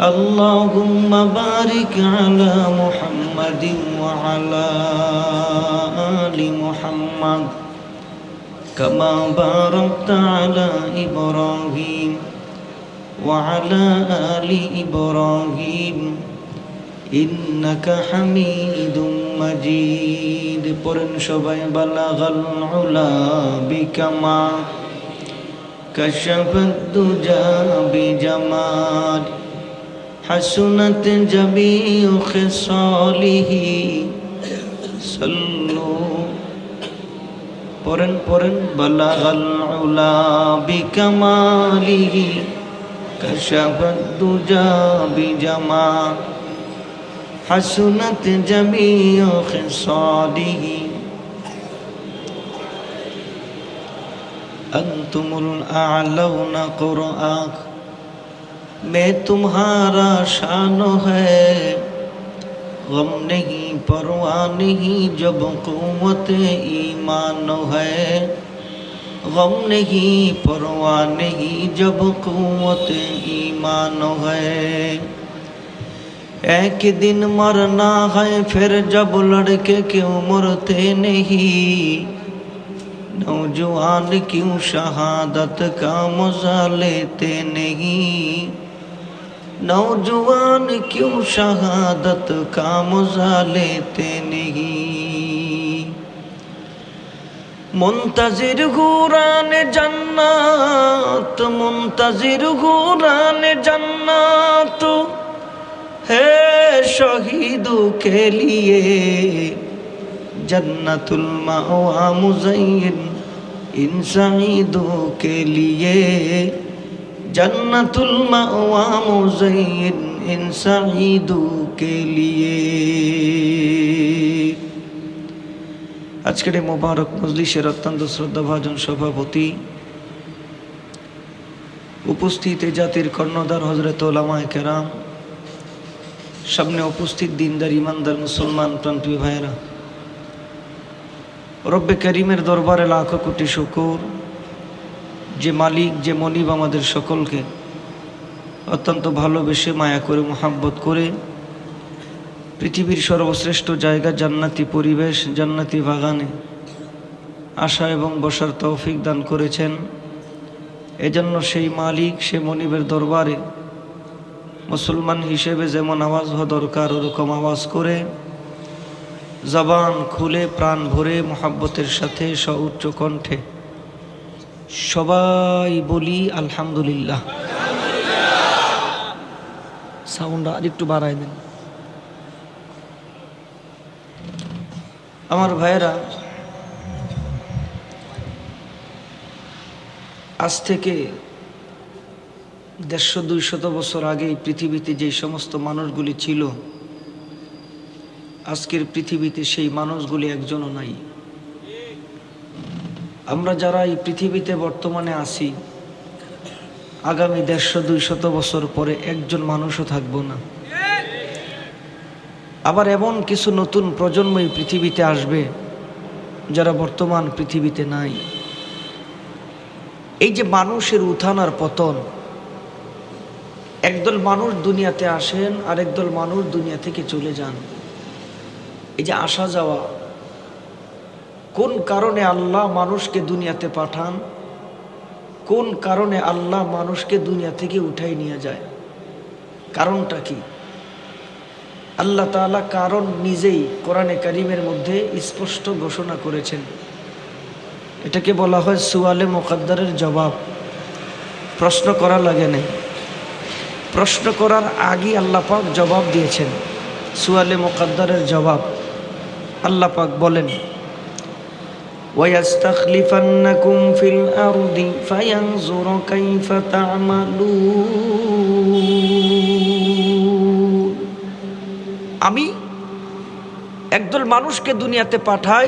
اللهم بارك على محمد وعلى آل محمد. كما باركت على إبراهيم وعلى آل إبراهيم. إنك حميد مجيد. قرن شبي بلغ العلا بكما كشف الدجى بجمال حسنت جميع خصاله صلوا পড়েন পড়েন بلغ العلا بكماله كشف الدجى بجمال حسنت جميع خصاله أنتم الأعلون قرآن मैं तुम्हारा शान है गम नहीं परवा नहीं जब कुत ईमान है गम नहीं परवा नहीं जब कुत ईमान है एक दिन मरना है फिर जब लड़के क्यों मरते नहीं नौजवान क्यों शहादत का मजा लेते नहीं নওজান কেউ শাহাদত কামজালেতে নেই মন্তাজির গুরান জান্নাত মন্তাজির গুরান জান্নাত হে শহীদ কেলিয়ে জন্নতুল মাওয়া মুজাইন ইনসাইদ কেলিয়ে জান্নাতুল মাওয়া আজকের এই মোবারক মজলিশের অত্যন্ত শ্রদ্ধাভাজন সভাপতি, উপস্থিত জাতির কর্ণধার হজরত ওলামায় কেরাম, সামনে উপস্থিত দিনদার, ইমানদার, মুসলমান, প্রান্তীয় ভাইয়েরা, রব্বে করিমের দরবারে লাখো কোটি শুকুর। যে মালিক, যে মনিব আমাদের সকলকে অত্যন্ত ভালোবেসে, মায়া করে, মোহাব্বত করে পৃথিবীর সর্বশ্রেষ্ঠ জায়গা, জান্নাতি পরিবেশ, জান্নাতি বাগানে আশা এবং বসার তৌফিক দান করেছেন। এজন্য সেই মালিক সে মনিবের দরবারে মুসলমান হিসেবে যেমন আওয়াজ হওয়া দরকার, ওরকম আওয়াজ করে জবান খুলে, প্রাণ ভরে, মোহাব্বতের সাথে সউচ্চ কণ্ঠে সবাই বলি আলহামদুলিল্লাহ। আর একটু বাড়াই দেন। আমার ভাইয়েরা, আজ থেকে দেড়শো, দুইশত বছর আগে পৃথিবীতে যে সমস্ত মানুষগুলি ছিল, আজকের পৃথিবীতে সেই মানুষগুলি একজনও নাই। আমরা যারা এই পৃথিবীতে বর্তমানে আছি, আগামী দেড়শো, দুইশত বছর পরে একজন মানুষও থাকব না। আবার এমন কিছু নতুন প্রজন্ম এই পৃথিবীতে আসবে যারা বর্তমান পৃথিবীতে নাই। এই যে মানুষের উত্থান আর পতন, একদল মানুষ দুনিয়াতে আসেন আর একদল মানুষ দুনিয়া থেকে চলে যান। এই যে আসা যাওয়া কোন কারণে আল্লাহ মানুষকে দুনিয়াতে পাঠান? কোন কারণে আল্লাহ মানুষকে দুনিয়া থেকে উঠাই নিয়ে যায়? কারণটা কি? আল্লাহ তাআলা কারণ নিজেই কোরআনে কারিমের মধ্যে স্পষ্ট ঘোষণা করেছেন। এটাকে বলা হয় সুয়ালে মোকাদ্দারের জবাব। প্রশ্ন করা লাগে নাই। প্রশ্ন করার আগেই আল্লাহ পাক জবাব দিয়েছেন। সুয়ালে মোকাদ্দারের জবাব। আল্লাহ পাক বলেন ويستخلفنكم في الأرض فينظر كيف تعملون আমি একদল মানুষকে দুনিয়াতে পাঠাই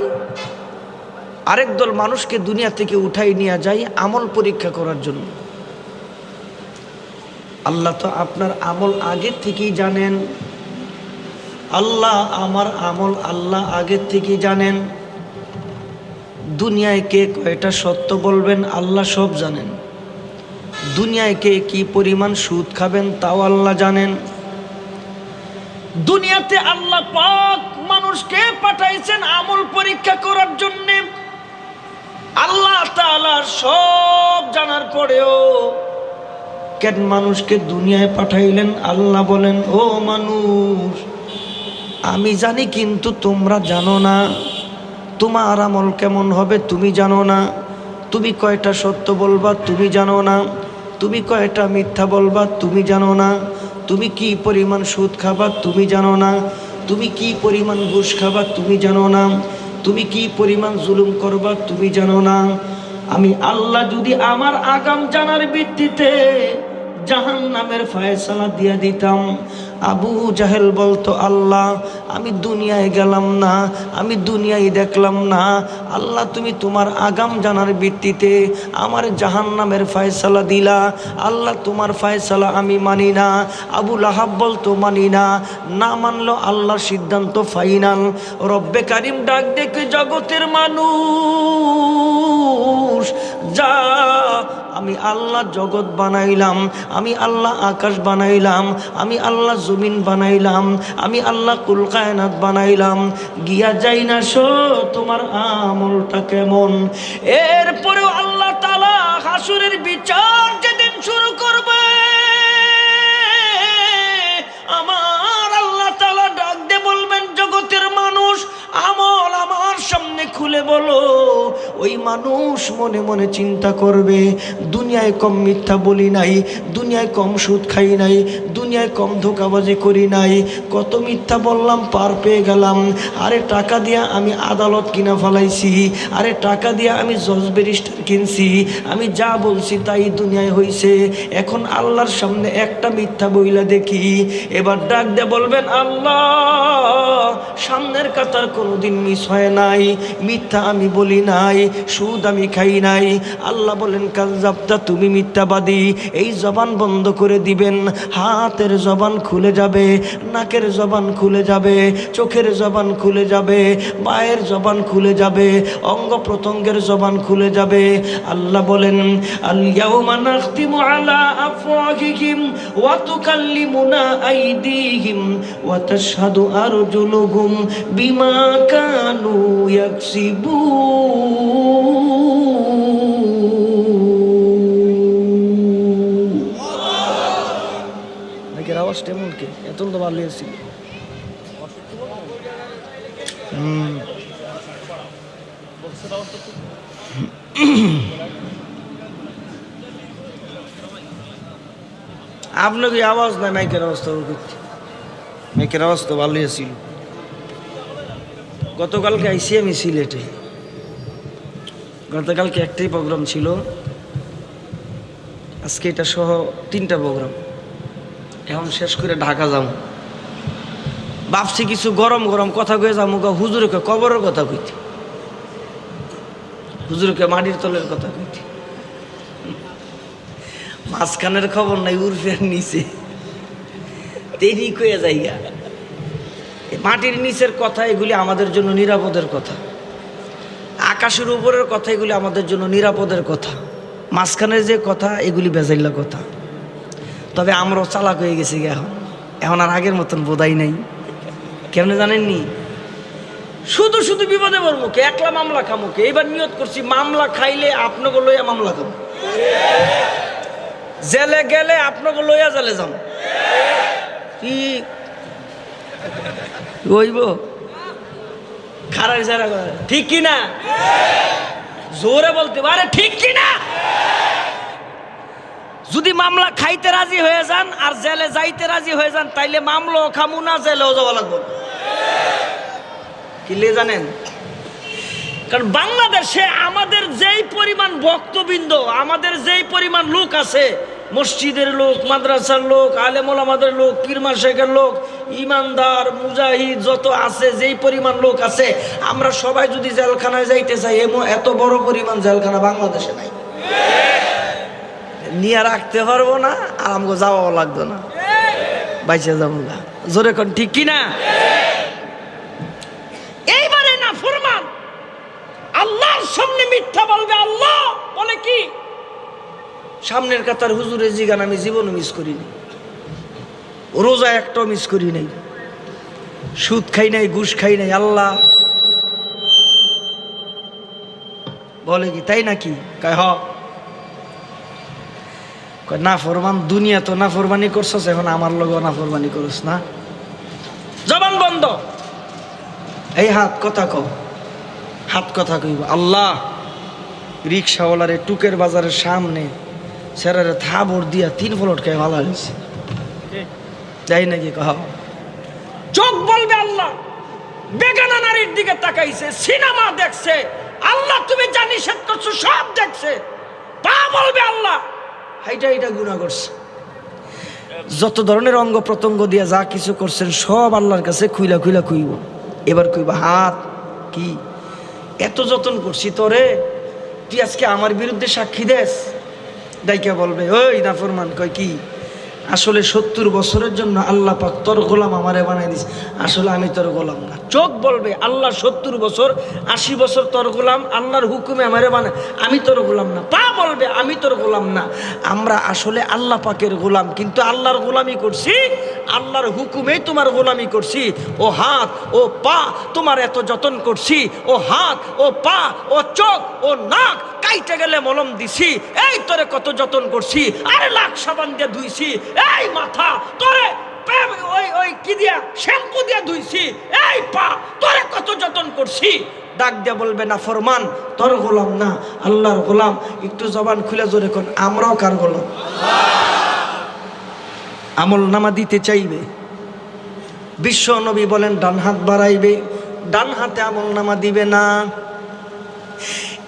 আরেক দল মানুষকে দুনিয়া থেকে উঠাই নিয়ে যাই আমল পরীক্ষা করার জন্য আল্লাহ তো আপনার আমল আগের থেকেই জানেন আল্লাহ আমার আমল আল্লাহ আগের থেকেই জানেন দুনিয়ায় কে কয়টা সত্য বলবেন আল্লাহ সব জানেন। দুনিয়ায় কে কি পরিমাণ সুদ খাবেন তাও আল্লাহ জানেন। দুনিয়াতে আল্লাহ পাক মানুষকে পাঠাইছেন আমল পরীক্ষা করার জন্যে। আল্লাহ তাআলা সব জানার পরেও কেন মানুষকে দুনিয়ায় পাঠাইলেন আল্লাহ বলেন, ও মানুষ, আমি জানি কিন্তু তোমরা জানো না। তোমার আমল কেমন হবে তুমি জানো না। তুমি কয়টা সত্য বলবা তুমি জানো না। তুমি কয়টা মিথ্যা বলবা তুমি জানো না। তুমি কি পরিমাণ সুদ খাবা তুমি জানো না। তুমি কি পরিমাণ ঘুষ খাবা তুমি জানো না। তুমি কি পরিমাণ জুলুম করবা তুমি জানো না। আমি আল্লাহ যদি আমার আগাম জানার ভিত্তিতে জাহান নামের ফায়সালা দিয়ে দিতাম আবু জাহেল বলতো, আল্লাহ, আমি দুনিয়ায় গেলাম না, আমি দুনিয়ায় দেখলাম না। আল্লাহ, তুমি তোমার আগাম জানার ভিত্তিতে আমার জাহান নামের ফায়সালা দিলা। আল্লাহ, তোমার ফায়সালা আমি মানি না। আবু লাহাব বলতো, মানি না। না মানলো আল্লাহর সিদ্ধান্ত ফাইনাল। রব্বে কারিম ডাক দেখে জগতের মানুষ, যা আমি আল্লাহ জগৎ বানাইলাম, আমি আল্লাহ আকাশ বানাইলাম, আমি আল্লাহ জমিন বানাইলাম, আমি আল্লাহ কুল কায়নাত বানাইলাম। গিয়া যাই না সো তোমার আমলটা কেমন? এরপরেও আল্লাহ তালা হাসুরের বিচার যেদিন শুরু করবে খুলে বলো, ওই মানুষ মনে মনে চিন্তা করবে, দুনিয়ায় কম মিথ্যা বলি নাই, দুনিয়ায় কম সুদ খাই নাই, দুনিয়ায় কম ধোকাবাজি করি নাই, কত মিথ্যা বললাম, পার পেয়ে গেলাম, আরে টাকা দিয়া আমি আদালত কিনা ফেলাইছি, আরে টাকা দিয়া আমি জজ ব্যারিস্টার কিনছি, আমি যা বলছি তাই দুনিয়ায় হইছে, এখন আল্লাহর সামনে একটা মিথ্যা বইলা দেখি, এবার ডাক দিয়ে বলবেন, আল্লাহ, সামনের কাতার কোনোদিন মিস হয় নাই মিথ্যা আমি বলি নাই, সুদ আমি খাই নাই। আল্লাহ বলেন কাল জাপটা তুমি মিথ্যাবাদী। এই জবান বন্ধ করে দিবেন, হাতের জবান খুলে যাবে, নাকের জবান খুলে যাবে, চোখের জবান খুলে যাবে পায়ের জবান খুলে যাবে, অঙ্গ প্রত্যঙ্গের জবান খুলে যাবে। আল্লাহ বলেন আল্লাহুম্মা নাখতিমু আলা বিমা নাকি আওয়াজ কেমন কে? এত তো ভালো ছিল আপনাকে আওয়াজ নাই? মাইকের করতে। মাইকের তো ভালোই ছিল গতকালকে আইসি আমি সিলেটে। গতকালকে একটাই প্রোগ্রাম ছিল। আজকে এটা সহ তিনটা প্রোগ্রাম। এখন শেষ করে ঢাকা যাম। ভাবছি কিছু গরম গরম কথা কয়ে যাব হুজুরকে কবরের কথা কইতে। হুজুরকে মাটির তলের কথা কইতে। মাঝখানের খবর নাই উর্ফের নিচে। দেরি কয়ে এই মাটির নিচের কথা, এগুলি আমাদের জন্য নিরাপদের কথা। আকাশের উপরের কথা, এগুলি আমাদের জন্য নিরাপদের কথা। মাঝখানের যে কথা, এগুলি বেজাইলা কথা। তবে আমরাও চালাক হয়ে গেছি এখন। এখন আর আগের মতন বোধাই নাই। কেমনে জানেননি? শুধু শুধু বিপদে পড়ব একলা মামলা খামুকে এবার নিয়ত করছি, মামলা খাইলে আপনাকে লইয়া মামলা খাব। জেলে গেলে আপনাকে লইয়া জেলে যাম কি? ওইব খারাপ যারা ঠিক কি না জোরে বলতে পারে, ঠিক কি না যদি মামলা খাইতে রাজি হয়ে যান আর জেলে যাইতে রাজি হয়ে যান, তাইলে মামলা খামু না, জেলেও যাওয়া লাগবে। কি লে জানেন? কারণ বাংলাদেশে আমাদের যেই পরিমাণ ভক্তবৃন্দ, আমাদের যেই পরিমাণ লোক আছে, মসজিদের লোক, মাদ্রাসার লোক, আলেমুল আমাদের লোক পীরমা শেখের লোক ইমানদার, মুজাহিদ যত আছে, যেই পরিমাণ লোক আছে, আমরা সবাই যদি জেলখানায় যাইতে চাই, এমন এত বড় পরিমাণ জেলখানা বাংলাদেশে নাই। নিয়ে রাখতে পারব না, আর আমাকে যাওয়াও লাগতো না। বাইচে যাব না জোরে কোন, ঠিক কিনা? এইবারে না, ফরমান। আল্লাহর সামনে মিথ্যা বলবে, আল্লাহ বলে কি? সামনের কাতার হুজুরের জিগান আমি জীবন মিস করিনি। রোজা একটাও মিস করি নাই। সুদ খাই নাই, ঘুষ খাই নাই, আল্লাহ। বলে কি, তাই নাকি? কয়, হ। না ফরমান দুনিয়া তো না ফরমানি করছস, এখন আমার লগে না ফরমানি করস না। জবান বন্ধ। এই হাত কথা কও। হাত কথা কইব, আল্লাহ, রিক্সাওয়ালারে টুকের বাজারের সামনে সেরারে থাবর দিয়া তিন ফলট খাই ভালো হয়েছে তাই নাকি কহ। চোখ বলবে আল্লাহ। বেগানা নারীর দিকে তাকাইছে, সিনেমা দেখছে। আল্লাহ, তুমি যা নিষেধ করছ সব দেখছে। পা বলবে আল্লাহ। হাইটা এটা গুণা করছে। যত ধরনের অঙ্গ প্রত্যঙ্গ দিয়ে যা কিছু করছেন, সব আল্লাহর কাছে খুইলা খুইলা খুইব। এবার কইবা, হাত, কি? এত যতন করছি তোরে, তুই আজকে আমার বিরুদ্ধে সাক্ষী দেস? ডাইকা বলবে, ওই নাফরমান, কয় কি? আসলে সত্তর বছরের জন্য আল্লাহ পাক তোর গোলাম আমারে বানাই দিস আসলে আমি তোর গোলাম না। চোখ বলবে, আল্লাহ সত্তর বছর, আশি বছর তোর গোলাম, আল্লাহর হুকুমে আমারে বানায়। আমি তোর গোলাম না। পা বলবে, আমি তোর গোলাম না। আমরা আসলে আল্লাহ পাকের গোলাম, কিন্তু আল্লাহর গোলামি করছি। আল্লাহর হুকুমে তোমার গোলামি করছি। ও হাত, ও পা, তোমার এত যতন করছি। ও হাত, ও পা, ও চোখ, ও নাক, কাইটে গেলে মলম দিছি। এই তোরে কত যতন করছি। আরে লাখ সাবান দিয়ে ধুইছি। এই মাথা, তোরে ওই ওই কি দিয়া, শ্যাম্পু দিয়া ধুইছি। এই পা, তোরে কত যতন করছি। ডাক দিয়া বলবে, না, ফরমান, তোর গোলাম না, আল্লাহর গোলাম। একটু জবান খুলে জোরে কোন, আমরাও কার গোলাম? আমল নামা দিতে চাইবে। বিশ্ব নবী বলেন, ডান হাত বাড়াইবে। ডান হাতে আমল নামা দিবে না।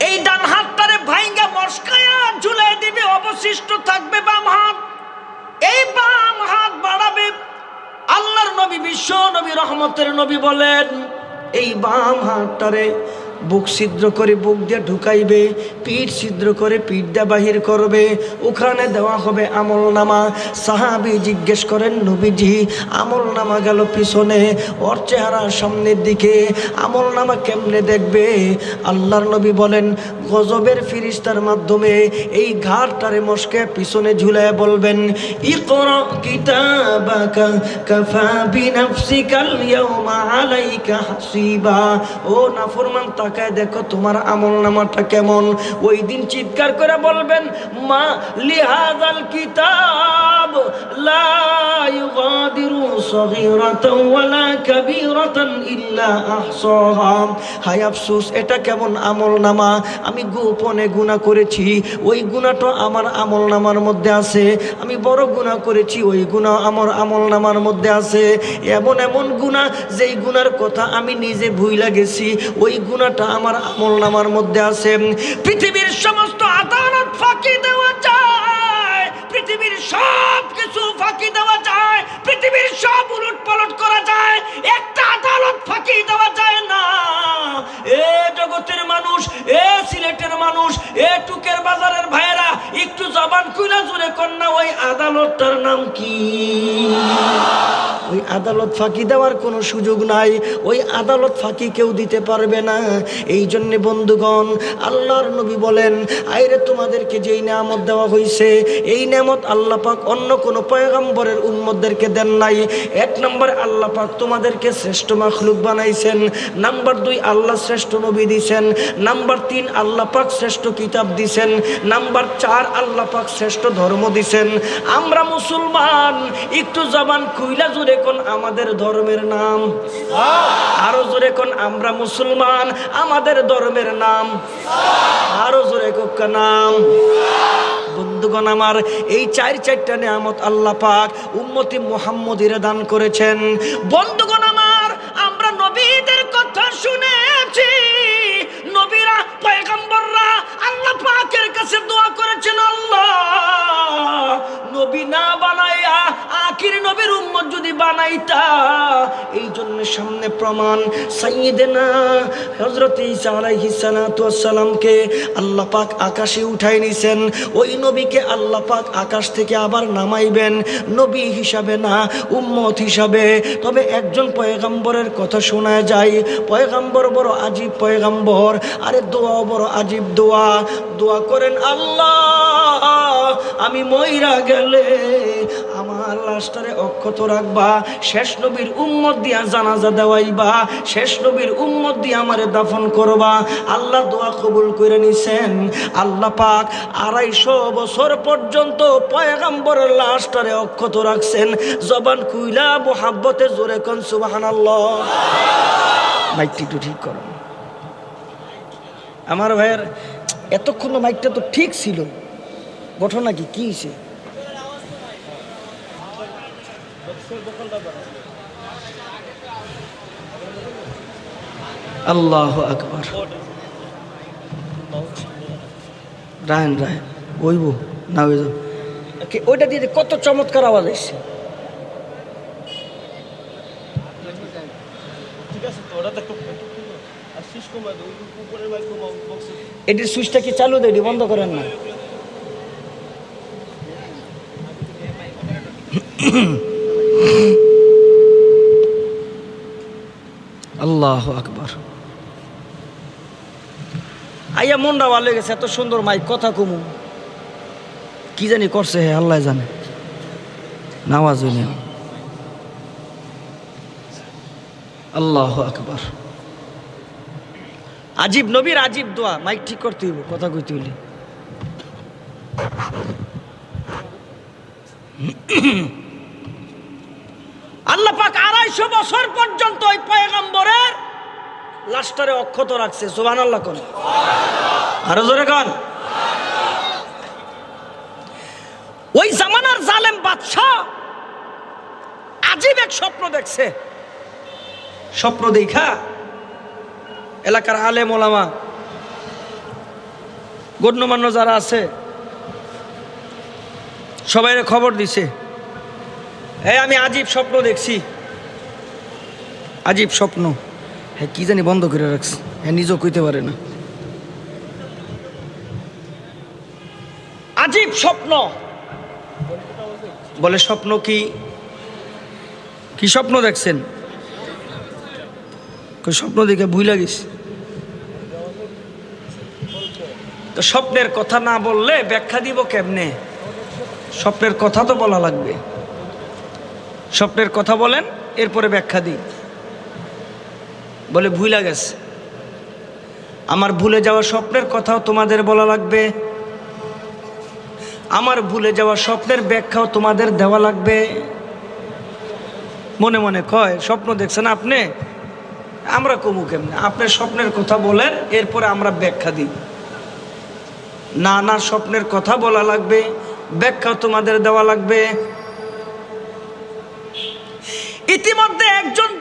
এই ডান হাতটারে ভাইঙ্গা মস্কায়া ঝুলাই দিবে, অবশিষ্ট থাকবে বাম হাত। এই বাম হাত বাড়াবে। আল্লাহর নবী, বিশ্ব নবী, রহমতের নবী বলেন, এই বাম হাতটারে বুক ছিদ্র করে বুক দিয়ে ঢুকাইবে, পিঠ ছিদ্র করে পিঠ দিয়ে বাহির করবে ওখানে দেওয়া হবে আমল নামা সাহাবি জিজ্ঞেস করেন, নবীজি আমল নামা গেল পিছনে, ওর চেহারা সামনের দিকে আমল নামা কেমনে দেখবে? আল্লাহর নবী বলেন, গজবের ফিরিস্তার মাধ্যমে এই ঘাটটারে মস্কে পিছনে ঝুলায় বলবেন ও নাফরমান তাকায় দেখো তোমার আমল নামাটা কেমন। ওই দিন চিৎকার করে বলবেন, মা লিহাজাল কিতাব, লা ইউগাদিরু সগীরাতাও ওয়ালা কাবীরাতান ইল্লা আহসাহা হায় আফসোস, এটা কেমন আমল নামা আমি গোপনে গুনাহ করেছি, ওই গুনাহটা আমার আমল নামার মধ্যে আছে। আমি বড় গুনাহ করেছি, ওই গুনাহ আমার আমল নামার মধ্যে আছে। এমন এমন গুনাহ, যেই গুনার কথা আমি নিজে ভুইলা গেছি, ওই গুনাহটা আমার আমল নামার মধ্যে আছে। পৃথিবীর সমস্ত আদালত ফাঁকি দেওয়া পৃথিবীর সব কিছু ফাঁকি দেওয়া যায়, পৃথিবীর সব উলট পালট করা যায়, একটা আদালত ফাঁকি দেওয়া যায় না। এ জগতের মানুষ, এ সিলেটের মানুষ, এ টুকের বাজারের ভাইয়েরা, একটু জবান খুলে জুড়ে কন্যা ওই আদালতটার নাম কি? ওই আদালত ফাঁকি দেওয়ার কোনো সুযোগ নাই, ওই আদালত ফাঁকি কেউ দিতে পারবে না। এই জন্যে বন্ধুগণ, আল্লাহর নবী বলেন, আইরে তোমাদেরকে যেই নামত দেওয়া হয়েছে এই নামত আল্লাহ পাক অন্য কোনো পয়গম্বরের উম্মতদেরকে দেন নাই। এক নম্বর, আল্লাহ পাক তোমাদেরকে শ্রেষ্ঠ মাখলুক বানাইছেন। নাম্বার দুই, আল্লাহ শ্রেষ্ঠ নবী দিছেন। নাম্বার তিন, আল্লাহ পাক শ্রেষ্ঠ কিতাব দিছেন। নাম্বার চার, আল্লাহ পাক শ্রেষ্ঠ ধর্ম দিছেন। আমরা মুসলমান, একটু জবান খুইলা জুড়ে কোন আমাদের ধর্মের নাম। আরও জোরে কোন আমরা মুসলমান, আমাদের ধর্মের নাম। আরও জোরে কোকা নাম বন্ধুগণ আমার, এই চার চারটা নিয়ামত আল্লাহ পাক উম্মতি মোহাম্মদিরে দান করেছেন। বন্ধুগণ আমার, আমরা নবীদের কথা শুনেছি। নবীরা, পয়গম্বররা আল্লাহ পাকের কাছে দোয়া নবী না বানাইয়া আখির নবীর উম্মত যদি বানাইতা সামনে প্রমাণ সাইয়েদেনা আল্লাহ পাক আকাশে উঠাই নিছেন। ওই নবীকে আল্লাহ পাক আকাশ থেকে আবার নামাইবেন। নবী হিসাবে না, উম্মত হিসাবে। তবে একজন পয়গাম্বরের কথা শোনা যায়। পয়গাম্বর বড় আজীব পয়গাম্বর, আরে দোয়া বড় আজীব দোয়া। দোয়া করেন, আল্লাহ, আমি মইরা গেলে আমার লাশটারে অক্ষত রাখবা, শেষ নবীর উম্মত দিয়া জানাজা দেওয়াইবা, শেষ নবীর উম্মত দিয়ে আমারে দাফন করবা। আল্লাহ দোয়া কবুল করে নিছেন। আল্লাহ পাক আড়াইশো বছর পর্যন্ত পয়গাম্বরের লাশটারে অক্ষত রাখছেন। জবান কুইলা মোহাব্বতে জোরে কন সুবাহান আল্লাহ মাইকটি একটু ঠিক করো। আমার ভাইয়ের, এতক্ষণ মাইকটা তো ঠিক ছিল। ঘটনা কি? কি হয়েছে আল্লাহ আকবর। রায়ন রায়ন ওইব না ওই। ওইটা দিয়ে কত চমৎকার আওয়াজ এসছে এটির সুইচটা কি চালু দেয় বন্ধ করেন না? আল্লাহ আকবার। আইয়া মনটা ভালো গেছে, এত সুন্দর মাইক, কথা কমু। কি জানি করছে হে, আল্লাহ জানে। নামাজ আল্লাহ আকবার। আজীব নবীর আজীব দোয়া, মাইক ঠিক করতে হইব, কথা কইতে হইলে। আড়াইশো বছর পর্যন্ত ওই পয়গম্বরের লাস্টারে অক্ষত রাখছে সুবান আল্লাহ কোন। আরও জোরে কন। ওই জামানার জালেম বাদশাহ আজীব এক স্বপ্ন দেখছে। স্বপ্ন দেখা এলাকার আলেম ওলামা, গণ্যমান্য যারা আছে সবাই খবর দিছে। হ্যাঁ আমি আজীব স্বপ্ন দেখছি। আজীব স্বপ্ন। হ্যাঁ কি জানি বন্ধ করে রাখছি। হ্যাঁ নিজেও কইতে পারে না। আজীব স্বপ্ন। বলে, স্বপ্ন কি? কি স্বপ্ন দেখছেন? স্বপ্ন দেখে ভুই লাগিস। তো স্বপ্নের কথা না বললে ব্যাখ্যা দিব কেমনে? স্বপ্নের কথা তো বলা লাগবে। স্বপ্নের কথা বলেন, এরপরে ব্যাখ্যা দিই। বলে ভুইলা গেছে। আমার ভুলে যাওয়া স্বপ্নের কথাও তোমাদের বলা লাগবে। আমার ভুলে যাওয়া স্বপ্নের ব্যাখ্যাও তোমাদের দেওয়া লাগবে। মনে মনে কয়, স্বপ্ন দেখছেন আপনি? আমরা কমু কেমনে? আপনার স্বপ্নের কথা বলেন, এরপরে আমরা ব্যাখ্যা দিই। না না, স্বপ্নের কথা বলা লাগবে ব্যাখ্যা তোমাদের দেওয়া লাগবে। ইতিমধ্যে একজন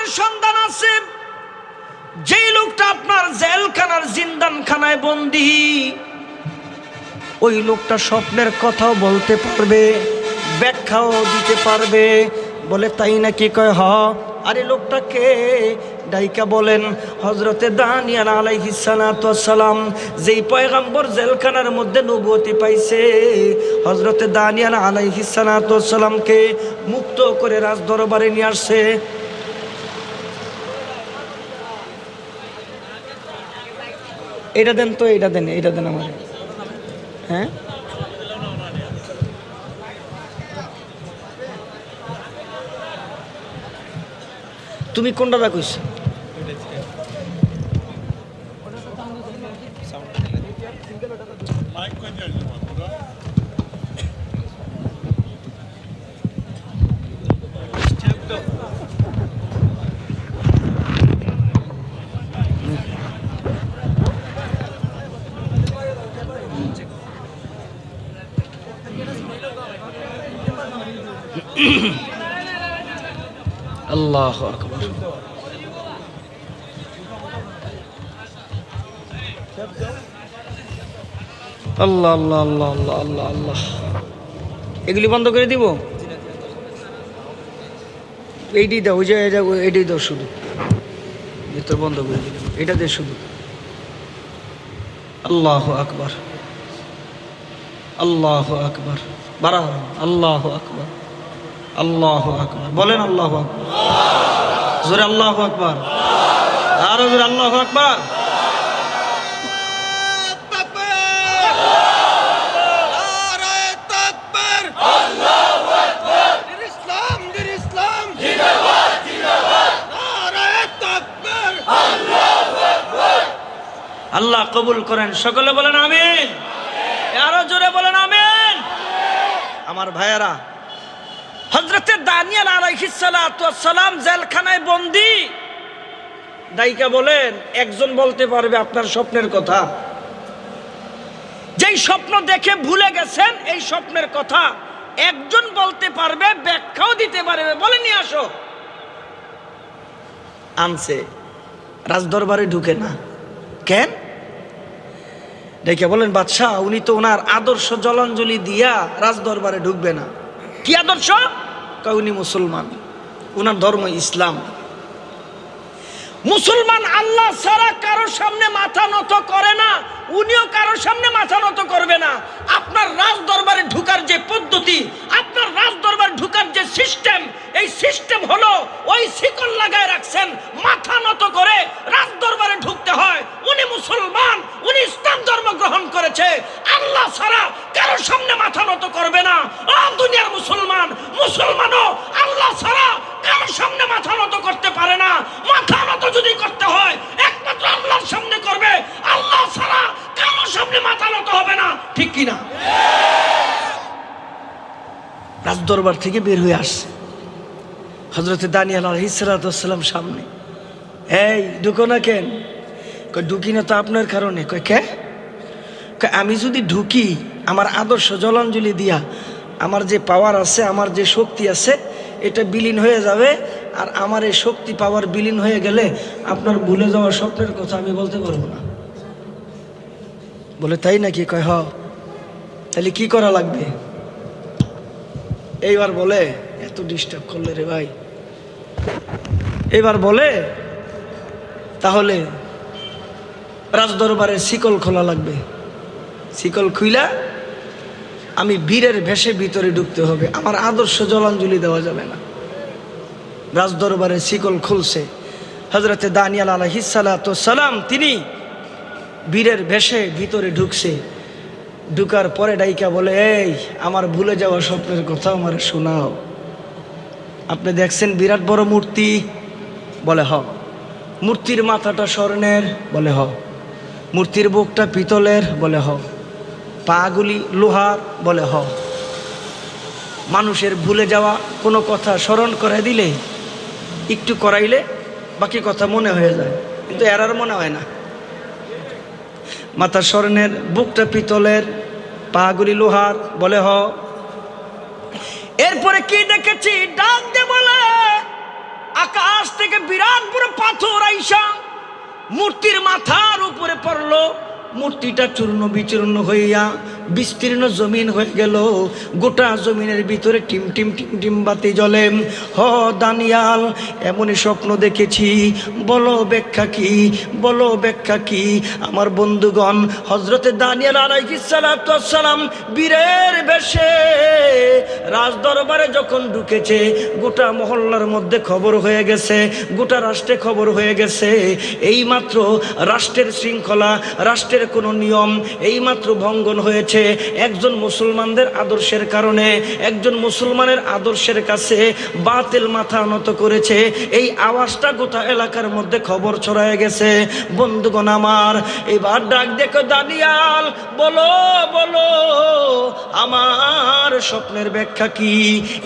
একজনের সন্ধান আছে, যেই লোকটা আপনার জেলখানার জিন্দানখানায় বন্দী, ওই লোকটা স্বপ্নের কথাও বলতে পারবে, ব্যাখ্যাও দিতে পারবে, বলে তাই নাকি কয়, হ। আরে লোকটাকে ডাইকা বলেন হজরতে দানিয়াল আলাইহিসালাম যেই পয়গাম্বর জেলখানার মধ্যে নবুয়তি পাইছে হজরতে দানিয়াল আলাইহিসালামকে মুক্ত করে রাজ দরবারে নিয়ে আসছে। এটা দেন তো এটা দেন এটা দেন আমার। হ্যাঁ? তুমি কোনটা দা কইছ আল্লাহ আকবর আল্লাহ আল্লাহ আল্লাহ আল্লাহ আল্লাহ আল্লাহ। এগুলি বন্ধ করে দিব? এইটি দাও যে এটা এইটাই দাও শুধু। ভিতর বন্ধ করে দিলাম। এটা দে শুধু। আল্লাহ আকবার। আল্লাহ আকবার। বাড়া আল্লাহ আকবার। আল্লাহ আকবার। বলেন আল্লাহ আকবার। জোরে আল্লাহ আকবার। আরও জোরে আল্লাহ আকবার। আল্লাহ কবুল করেন। সকলে বলেন আমিন। আরও জোরে বলেন আমিন। আমার ভাইয়েরা হজরতে দানিয়াল আলাইহিসালাম জেলখানায় বন্দি। দায়িকা বলেন, একজন বলতে পারবে আপনার স্বপ্নের কথা। যেই স্বপ্ন দেখে ভুলে গেছেন, এই স্বপ্নের কথা একজন বলতে পারবে, ব্যাখ্যাও দিতে পারবে। বলে নিয়ে আসো। আনছে। রাজদরবারে ঢুকে না। কেন? দেখে বলেন বাদশাহ উনি তো ওনার আদর্শ জলাঞ্জলি দিয়া রাজদরবারে ঢুকবে না। কি আদর্শ? কাউনি মুসলমান। ওনার ধর্ম ইসলাম। মুসলমান আল্লাহ ছাড়া কারোর সামনে মাথা নত করে না, উনিও কারোর সামনে মাথা নত করবে না। আপনার রাজ দরবারে ঢুকার যে পদ্ধতি, আপনার রাজ দরবারে ঢুকার যে সিস্টেম এই সিস্টেম হলো ওই শিকল লাগায় রাখছেন, মাথা নত করে রাজ দরবারে ঢুকতে হয়। উনি মুসলমান, উনি ইসলাম ধর্ম গ্রহণ করেছে। আল্লাহ ছাড়া কারোর সামনে মাথা নত করবে না। দুনিয়ার মুসলমান, মুসলমানও আল্লাহ ছাড়া কারোর সামনে মাথা নত করতে পারে না। মাথা নত যদি করতে হয়, একমাত্র আল্লাহর সামনে করবে। আল্লাহ ছাড়া কারোর সামনে মাথা নত হবে না। ঠিক কিনা রাজদরবার থেকে বের হয়ে আসছে। হজরত দানিয়াল আলহিসাল্লাম সামনে। এই, ঢুকো না কেন? কয়, ঢুকি না তো আপনার কারণে। কয়, কে? আমি যদি ঢুকি, আমার আদর্শ জলাঞ্জলি দিয়া, আমার যে পাওয়ার আছে, আমার যে শক্তি আছে এটা বিলীন হয়ে যাবে, আর আমার এই শক্তি পাওয়ার বিলীন হয়ে গেলে আপনার ভুলে যাওয়া স্বপ্নের কথা আমি বলতে পারব না। বলে তাই নাকি? কয়, হ। তাহলে কি করা লাগবে? এইবার বলে, এত ডিস্টার্ব করলে রে ভাই। এবার বলে, তাহলে রাজদরবারে শিকল খোলা লাগবে। শিকল খুইলা আমি বীরের ভেসে ভিতরে ঢুকতে হবে। আমার আদর্শ জলাঞ্জলি দেওয়া যাবে না। রাজদরবারে শিকল খুলছে। হজরতে দানিয়াল আলহিসালাম তিনি বীরের ভেসে ভিতরে ঢুকছে। ঢুকার পরে ডাইকা বলে, এই, আমার ভুলে যাওয়া স্বপ্নের কথা আমার শোনাও। আপনি দেখছেন বিরাট বড় মূর্তি? বলে, হ। মূর্তির মাথাটা স্বর্ণের? বলে, হ। মূর্তির বুকটা পিতলের? বলে, হ। পাগুলি লোহার বলে হ মানুষের ভুলে যাওয়া কোনো কথা স্মরণ করে দিলে, একটু করাইলে বাকি কথা মনে হয়ে যায়, কিন্তু এরার মনে হয় না। মাথা স্বর্ণের বুকটা পিতলের, পাগুলি লোহার বলে হ এরপরে কি দেখেছি? ডাক দে বলে, আকাশ থেকে বিরাট বড় পাথর আইসা মূর্তির মাথার উপরে পড়ল। মূর্তিটা চূর্ণ বিচূর্ণ হইয়া বিস্তীর্ণ জমিন হয়ে গেল। গোটা জমিনের ভিতরে টিম টিম টিম টিম বাতি জ্বলে। হ, দানিয়াল, এমনই স্বপ্ন দেখেছি। বলো ব্যাখ্যা কি? বলো ব্যাখ্যা কি? আমার বন্ধুগণ হজরতে দানিয়াল আলাইসালাম বীরের বেশে রাজ দরবারে যখন ঢুকেছে, গোটা মহল্লার মধ্যে খবর হয়ে গেছে, গোটা রাষ্ট্রে খবর হয়ে গেছে। এইমাত্র রাষ্ট্রের শৃঙ্খলা, রাষ্ট্রের কোনো নিয়ম, এইমাত্র ভঙ্গন হয়েছে। একজন মুসলমানদের আদর্শের কারণে, একজন মুসলমানের আদর্শের কাছে বাতিল মাথা নত করেছে। এই আওয়াজটা গোটা এলাকার মধ্যে খবর ছড়ায় গেছে। বন্ধুগণ আমার, এবার ডাক দেখো দানিয়াল, বলো বলো, আমার স্বপ্নের ব্যাখ্যা কি?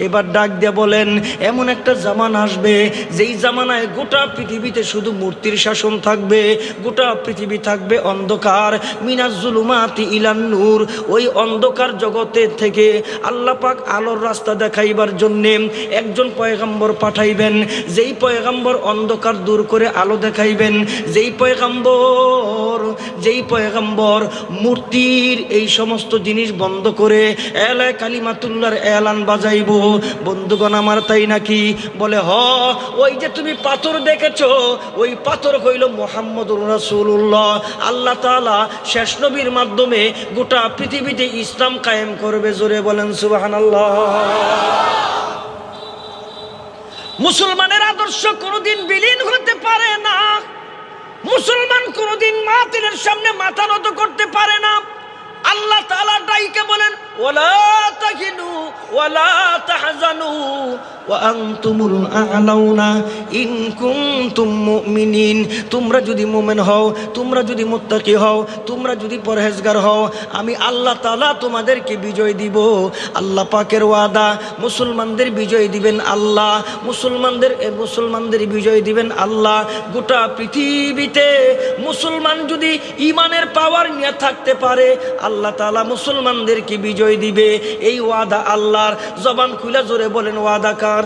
এবার ডাক দিয়ে বলেন, এমন একটা জামান আসবে, যেই জামানায় গোটা পৃথিবীতে শুধু মূর্তির শাসন থাকবে, গোটা পৃথিবী থাকবে অন্ধকার মিনাজুলুমাতি ইলান নূর ওই অন্ধকার জগতে থেকে আল্লাহ পাক আলোর রাস্তা দেখাইবার জন্যে একজন পয়গাম্বর পাঠাইবেন। যেই পয়গাম্বর অন্ধকার দূর করে আলো দেখাইবেন, যেই পয়গাম্বর যেই পয়গাম্বর মূর্তির এই সমস্ত জিনিস বন্ধ করে এলায় কালিমাতুল্লার এলান বাজাইব। বন্ধুগণ, আমার তাই নাকি? বলে, হ, ওই যে তুমি পাথর দেখেছ, ওই পাথর হইল মোহাম্মদ রাসূলুল্লাহ। আল্লাহ তাআলা শেষ নবীর মাধ্যমে গোটা পৃথিবীতে ইসলাম কায়েম করবে জোরে বলেন সুবাহান মুসলমানের আদর্শ কোনোদিন বিলীন হতে পারে না। মুসলমান কোনোদিন মাতিলের সামনে মাথা নত করতে পারে না। আল্লাহ তাআলা ডাইকে বলেন ওলা তাহিনু আনতুমুল আ'লাউনা ইন কুনতুম মুমিনিন। তোমরা যদি মুমিন হও, তোমরা যদি মুত্তাকি হও, তোমরা যদি পরহেজগার হও, আমি আল্লাহ তাআলা তোমাদেরকে বিজয় দিব। আল্লাহ পাকের ওয়াদা, মুসলমানদের বিজয় দিবেন আল্লাহ। মুসলমানদের মুসলমানদের বিজয় দিবেন আল্লাহ। গোটা পৃথিবীতে মুসলমান যদি ইমানের পাওয়ার নিয়ে থাকতে পারে, আল্লাহ তাআলা মুসলমানদেরকে বিজয় দিবে। এই ওয়াদা আল্লাহর জবান খুলে জোরে বলেন, ওয়াদা কার?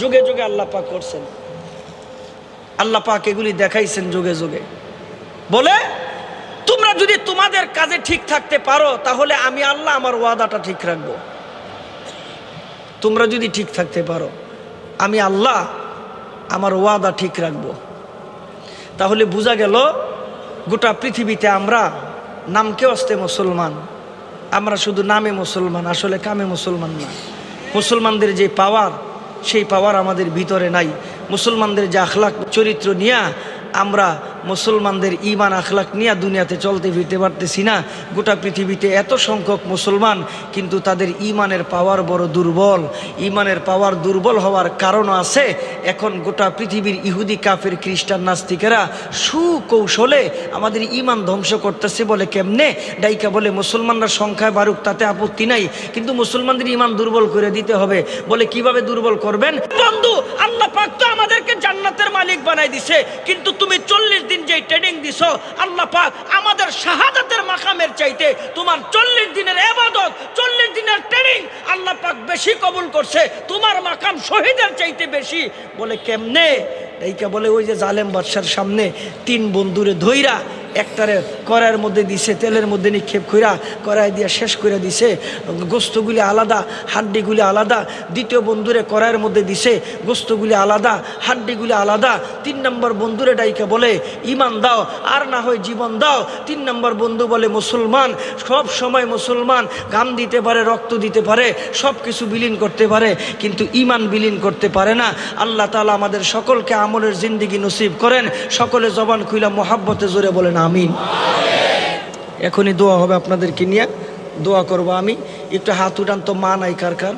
যুগে যুগে আল্লাহ পাক করছেন। আল্লাহ পাক এগুলি দেখাইছেন যুগে যুগে। বলে, তোমরা যদি তোমাদের কাজে ঠিক থাকতে পারো, তাহলে আমি আল্লাহ আমার ওয়াদাটা ঠিক রাখব। তোমরা যদি ঠিক থাকতে পারো, আমি আল্লাহ আমার ওয়াদা ঠিক রাখব। তাহলে বোঝা গেল, গোটা পৃথিবীতে আমরা নামকে আসতে মুসলমান। আমরা শুধু নামে মুসলমান, আসলে কামে মুসলমান না। মুসলমানদের যে পাওয়ার সেই পাওয়ার আমাদের ভিতরে নাই। মুসলমানদের যে আখলাক চরিত্র নিয়ে আমরা মুসলমানদের ইমান আখলাক নিয়ে দুনিয়াতে চলতে ফিরতে পারতেছি না। গোটা পৃথিবীতে এত সংখ্যক মুসলমান, কিন্তু তাদের ইমানের পাওয়ার বড় দুর্বল। ইমানের পাওয়ার দুর্বল হওয়ার কারণও আছে। এখন গোটা পৃথিবীর ইহুদি, কাফের, খ্রিস্টান, নাস্তিকেরা সুকৌশলে আমাদের ইমান ধ্বংস করতেছে বলে কেমনে? ডাইকা বলে, মুসলমানরা সংখ্যায় বারুক তাতে আপত্তি নাই। কিন্তু মুসলমানদের ইমান দুর্বল করে দিতে হবে। বলে কীভাবে দুর্বল করবেন? বন্ধু, আল্লাহ পাক তো আমাদেরকে জান্নাতের মালিক বানাই দিছে। কিন্তু তুমি চল্লিশ যে ট্রেনিং দিছো, আল্লাহ পাক আমাদের শাহাদাতের মাকামের চাইতে তোমার চল্লিশ দিনের এবাদত চল্লিশ দিনের ট্রেনিং আল্লাহ পাক বেশি কবুল করছে, তোমার মাকাম শহীদের চাইতে বেশি। বলে কেমনে? এইকে বলে ওই যে জালেম বাদশার সামনে তিন বন্ধুরে ধইরা একটারে কড়াইয়ের মধ্যে দিছে, তেলের মধ্যে নিক্ষেপ কইরা কড়াই দিয়া শেষ করে দিছে। গোস্তগুলি আলাদা, হাড্ডিগুলি আলাদা, দ্বিতীয় বন্ধুরে কড়াইয়ের মধ্যে দিছে, গোস্তগুলি আলাদা, হাড্ডিগুলি আলাদা। তিন নম্বর বন্ধুরে ডাইকে বলে ইমান দাও, আর না হয় জীবন দাও। তিন নম্বর বন্ধু বলে, মুসলমান, সব সময় মুসলমান গাম দিতে পারে, রক্ত দিতে পারে সব কিছু বিলীন করতে পারে, কিন্তু ইমান বিলীন করতে পারে না। আল্লাহ তালা আমাদের সকলকে আমলের জিন্দিগি নসিব করেন। সকলে জবান খুইলা মোহাব্বতে জোরে বলেন আমিন। এখনই দোয়া হবে আপনাদেরকে নিয়ে। দোয়া করব আমি। একটু হাত উঠান তো মা নাই কার কার।